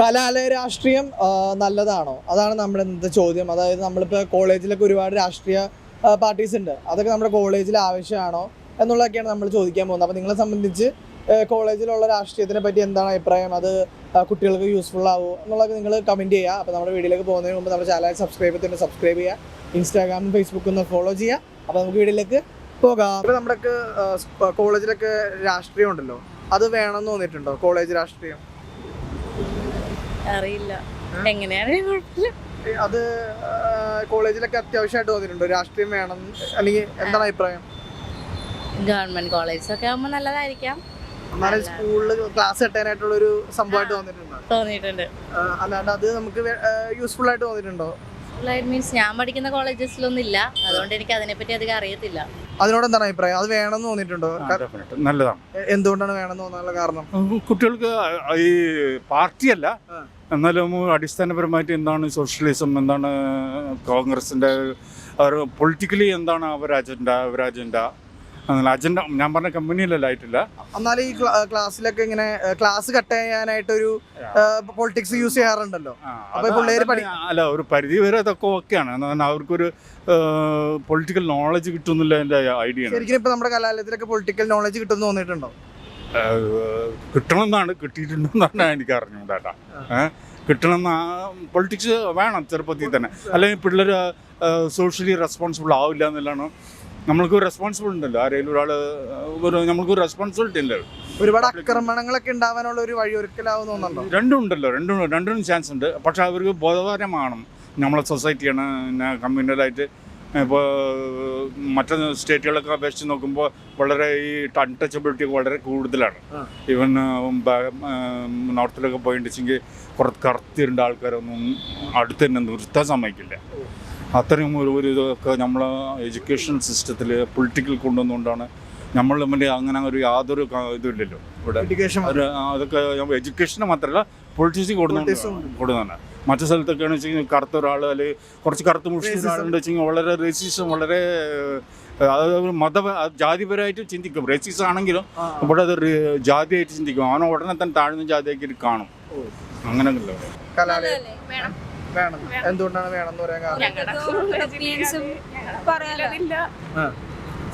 കലാലയ രാഷ്ട്രീയം നല്ലതാണോ? അതാണ് നമ്മുടെ ഇന്നത്തെ ചോദ്യം. അതായത് നമ്മളിപ്പോൾ കോളേജിലൊക്കെ ഒരുപാട് രാഷ്ട്രീയ പാർട്ടീസ് ഉണ്ട്. അതൊക്കെ നമ്മുടെ കോളേജിൽ ആവശ്യമാണോ എന്നുള്ളതൊക്കെയാണ് നമ്മൾ ചോദിക്കാൻ പോകുന്നത്. അപ്പോൾ നിങ്ങളെ സംബന്ധിച്ച് കോളേജിലുള്ള രാഷ്ട്രീയത്തിനെ പറ്റി എന്താണ് അഭിപ്രായം? അത് കുട്ടികൾക്ക് യൂസ്ഫുൾ ആവുമോ എന്നുള്ളതൊക്കെ നിങ്ങൾ കമന്റ് ചെയ്യുക. അപ്പോൾ നമ്മുടെ വീഡിയോയിലേക്ക് പോകുന്നതിന് മുമ്പ് നമ്മുടെ ചാനൽ സബ്സ്ക്രൈബ് ചെയ്തിട്ട് സബ്സ്ക്രൈബ് ചെയ്യുക. ഇൻസ്റ്റാഗ്രാമും ഫേസ്ബുക്കും ഒന്ന് ഫോളോ ചെയ്യുക. അപ്പോൾ നമുക്ക് വീഡിയോയിലേക്ക് പോകാം. അപ്പോൾ നമ്മുടെ കോളേജിലൊക്കെ രാഷ്ട്രീയം ഉണ്ടല്ലോ. അത് വേണമെന്ന് തോന്നിയിട്ടുണ്ടോ? കോളേജ് രാഷ്ട്രീയം? അറിയില്ല. എങ്ങനെയാണ്? കുഴപ്പമില്ല. അത് കോളേജിലൊക്കെ അത്യാവശ്യമായിട്ട് തോന്നിയിട്ടുണ്ടോ രാഷ്ട്രീയം വേണം. അല്ലെങ്കിൽ എന്താണ് അഭിപ്രായം? ഗവൺമെന്റ് കോളേജൊക്കെ ആകുമ്പോൾ നല്ലതായിരിക്കാം. എന്നാലും സ്കൂളിൽ ക്ലാസ് കെട്ടാനായിട്ടുള്ള ഒരു സംഭവമായിട്ട് തോന്നിയിട്ടുണ്ടോ. തോന്നിയിട്ടുണ്ട് അല്ലാണ്ട് അത് നമുക്ക് യൂസ്ഫുൾ ആയിട്ട് തോന്നിയിട്ടുണ്ടോ മീൻസ് ഞാൻ പഠിക്കുന്ന കോളേജസിലൊന്നും ഇല്ല അതുകൊണ്ട് എനിക്ക് അതിനെപ്പറ്റി അധികം അറിയത്തില്ല. അതിനോട് എന്താണ് അഭിപ്രായം? അത് വേണമെന്ന് തോന്നിയിട്ടുണ്ടോ? നല്ലതാണ്. എന്തുകൊണ്ടാണ് വേണമെന്ന് തോന്നാനുള്ള കാരണം? കുട്ടികൾക്ക് ഈ പാർട്ടിയല്ല. എന്നാലും അടിസ്ഥാനപരമായിട്ട് എന്താണ് സോഷ്യലിസം എന്താണ് കോൺഗ്രസിന്റെ അവർ പൊളിറ്റിക്കലി എന്താണ് അവർ അജണ്ട അവർ അജണ്ട അജണ്ട ഞാൻ പറഞ്ഞ കമ്പനിയിലല്ല ആയിട്ടില്ല. എന്നാൽ ഈ ക്ലാസ്സിലൊക്കെ ഇങ്ങനെ ക്ലാസ് കട്ട് ചെയ്യാനായിട്ടൊരു പൊളിറ്റിക്സ് യൂസ് ചെയ്യാറുണ്ടല്ലോ. അപ്പൊ പിള്ളേര് അല്ല ഒരു പരിധി വരെ അതൊക്കെ ഓക്കെയാണ് അവർക്കൊരു പൊളിറ്റിക്കൽ നോളജ് കിട്ടുന്നില്ല എന്റെ ഐഡിയ ശരിക്കും ഇപ്പൊ നമ്മുടെ കലാലയത്തിലൊക്കെ പൊളിറ്റിക്കൽ നോളജ് കിട്ടുമെന്ന് തോന്നിയിട്ടുണ്ടോ? കിട്ടണമെന്നാണ് കിട്ടിയിട്ടുണ്ടെന്നാണ് എനിക്ക് അറിഞ്ഞുകൂടാ ഏഹ് കിട്ടണം പൊളിറ്റിക്സ് വേണം ചെറുപ്പത്തിൽ തന്നെ. അല്ലെങ്കിൽ പിള്ളേർ സോഷ്യലി റെസ്പോൺസിബിൾ ആവില്ല എന്നുള്ളതാണ് നമ്മൾക്ക് റെസ്പോൺസിബിൾ ഉണ്ടല്ലോ. ആരെങ്കിലും ഒരാൾ ഒരു നമ്മൾക്ക് റെസ്പോൺസിബിലിറ്റി ഉണ്ടല്ലോ ഒരുപാട് ആക്രമണങ്ങളൊക്കെ ഉണ്ടാവാനുള്ള ഒരു വഴി തോന്നുന്നുണ്ടോ? രണ്ടും ഉണ്ടല്ലോ. രണ്ടും രണ്ടിനും ചാൻസ് ഉണ്ട്. പക്ഷെ അവർക്ക് ബോധവാനമാണ് നമ്മളെ സൊസൈറ്റിയാണ് പിന്നെ കമ്മ്യൂണലായിട്ട് ഇപ്പോൾ മറ്റു സ്റ്റേറ്റുകളൊക്കെ അപേക്ഷിച്ച് നോക്കുമ്പോൾ വളരെ ഈ അൺടച്ചബിലിറ്റി വളരെ കൂടുതലാണ്. ഈവൻ നോർത്തിലൊക്കെ പോയിട്ടുണ്ടെങ്കിൽ കുറച്ച് കറുത്തിരുണ്ട ആൾക്കാരൊന്നും അടുത്ത് തന്നെ നിർത്താൻ സമ്മതിക്കില്ല. അത്രയും ഒരു ഒരു ഇതൊക്കെ നമ്മൾ എഡ്യൂക്കേഷൻ സിസ്റ്റത്തിൽ പൊളിറ്റിക്കൽ കൊണ്ടുവന്നുകൊണ്ടാണ് നമ്മൾ തമ്മിൽ അങ്ങനെ ഒരു യാതൊരു ഇതുമില്ലല്ലോ. ഇവിടെ എഡ്യൂക്കേഷൻ അതൊക്കെ എഡ്യൂക്കേഷന് മാത്രമല്ല പൊളിറ്റിക്സ് കൊടുക്കുന്നുണ്ട്. കൊടുക്കുന്നുണ്ട്. മറ്റു സ്ഥലത്തൊക്കെയാണ് വെച്ചെങ്കിൽ കറുത്ത ഒരാൾ അല്ലെങ്കിൽ കുറച്ച് കറുത്ത ആളുണ്ട് ഒരാളുണ്ട് വെച്ചെങ്കിൽ വളരെ റേസിസം വളരെ അതായത് മത ജാതിപരമായിട്ട് ചിന്തിക്കും. റേസിസം ആണെങ്കിലും ഇവിടെ അത് ജാതിയായിട്ട് ചിന്തിക്കും. അവനെ ഉടനെ തന്നെ താഴ്ന്ന ജാതിയാക്കി കാണും. ഓ. വേണം. എന്തുകൊണ്ടാണ് വേണം എന്ന് പറയാൻ കാരണം?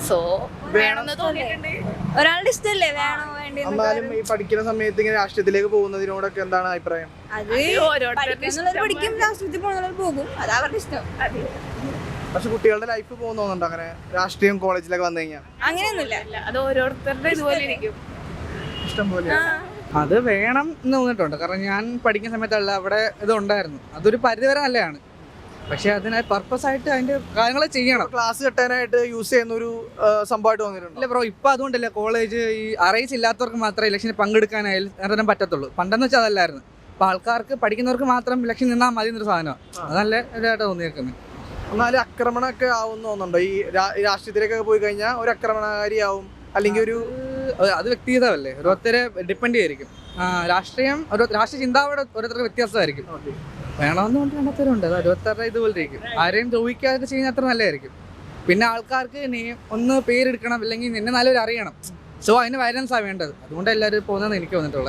സോ വേണമെന്ന് തോന്നിയിട്ടുണ്ട്. ഒരാളുടെ ഇഷ്ടല്ലേ? വേണോ വേണ്ടി എന്നാലും ഈ പഠിക്കുന്ന സമയത്ത് ഇങ്ങനെ രാഷ്ട്രീയത്തിലേക്ക് പോകുന്നതിനോടൊക്കെ എന്താണ് അഭിപ്രായം? അത് പഠിക്കും രാഷ്ട്രീയത്തിൽ പോകുന്നവർ പോകും. അത് അവരുടെ ഇഷ്ടം. പക്ഷെ കുട്ടികളുടെ ലൈഫ് പോകുന്നുണ്ട് അങ്ങനെ? രാഷ്ട്രീയം കോളേജിലൊക്കെ വന്നു കഴിഞ്ഞാൽ അങ്ങനെയൊന്നുമില്ല. അത് ഓരോരുത്തരുടെ ഇതുപോലെ ഇരിക്കും. ഇഷ്ടം പോലെ അത് വേണം എന്ന് തോന്നിയിട്ടുണ്ട്. കാരണം ഞാൻ പഠിക്കുന്ന സമയത്തല്ല അവിടെ ഇത് ഉണ്ടായിരുന്നു. അതൊരു പരിധിവരെ നല്ലതാണ് പക്ഷെ അതിന് പർപ്പസ് ആയിട്ട് അതിന്റെ കാര്യങ്ങൾ ചെയ്യണം. ക്ലാസ് കിട്ടാനായിട്ട് യൂസ് ചെയ്യുന്ന ഒരു സംഭവമായിട്ട് തോന്നിയിട്ടുണ്ട് ഇല്ല ബ്രോ ഇപ്പൊ അതുകൊണ്ടല്ല. കോളേജ് ഈ അറേഞ്ച് ഇല്ലാത്തവർക്ക് മാത്രമേ ഇലക്ഷന് പങ്കെടുക്കാനായാലും നേരം പറ്റത്തുള്ളൂ. പണ്ടെന്ന് വെച്ചാൽ അതല്ലായിരുന്നു. അപ്പൊ ആൾക്കാർക്ക് പഠിക്കുന്നവർക്ക് മാത്രം ഇലക്ഷൻ നിന്നാൽ മതി എന്നൊരു സാധനമാണ് അതല്ല ഇതായിട്ട് തോന്നിയേക്കുന്നത് എന്നാലും ആക്രമണമൊക്കെ ആവും തോന്നുന്നുണ്ടോ? ഈ രാഷ്ട്രീയത്തിലേക്കൊക്കെ പോയി കഴിഞ്ഞാൽ ഒരു ആക്രമണകാരിയാവും അല്ലെങ്കിൽ ഒരു അത് വ്യക്തിഗതമല്ലേ? ഓരോരുത്തരെ ഡിപ്പെൻഡ് ചെയ്തിരിക്കും രാഷ്ട്രീയം രാഷ്ട്രീയ ചിന്താവിടെ ഓരോരുത്തർക്ക് വ്യത്യാസമായിരിക്കും. വേണമെന്ന് കൊണ്ട് വേണ്ടത്തരുണ്ട് അത് ഓരോരുത്തരുടെ ഇതുപോലെ ഇരിക്കും ആരെയും ദ്രോഹിക്കാതെ ചെയ്യുന്ന അത്ര നല്ലതായിരിക്കും. പിന്നെ ആൾക്കാർക്ക് നീ ഒന്ന് പേരെടുക്കണം അല്ലെങ്കിൽ നിന്നെ നല്ലൊരു അറിയണം സോ അതിന് വയലൻസാണ് വേണ്ടത്. അതുകൊണ്ട് എല്ലാവരും പോകുന്നതെന്ന് എനിക്ക് തോന്നിയിട്ടുള്ളത്.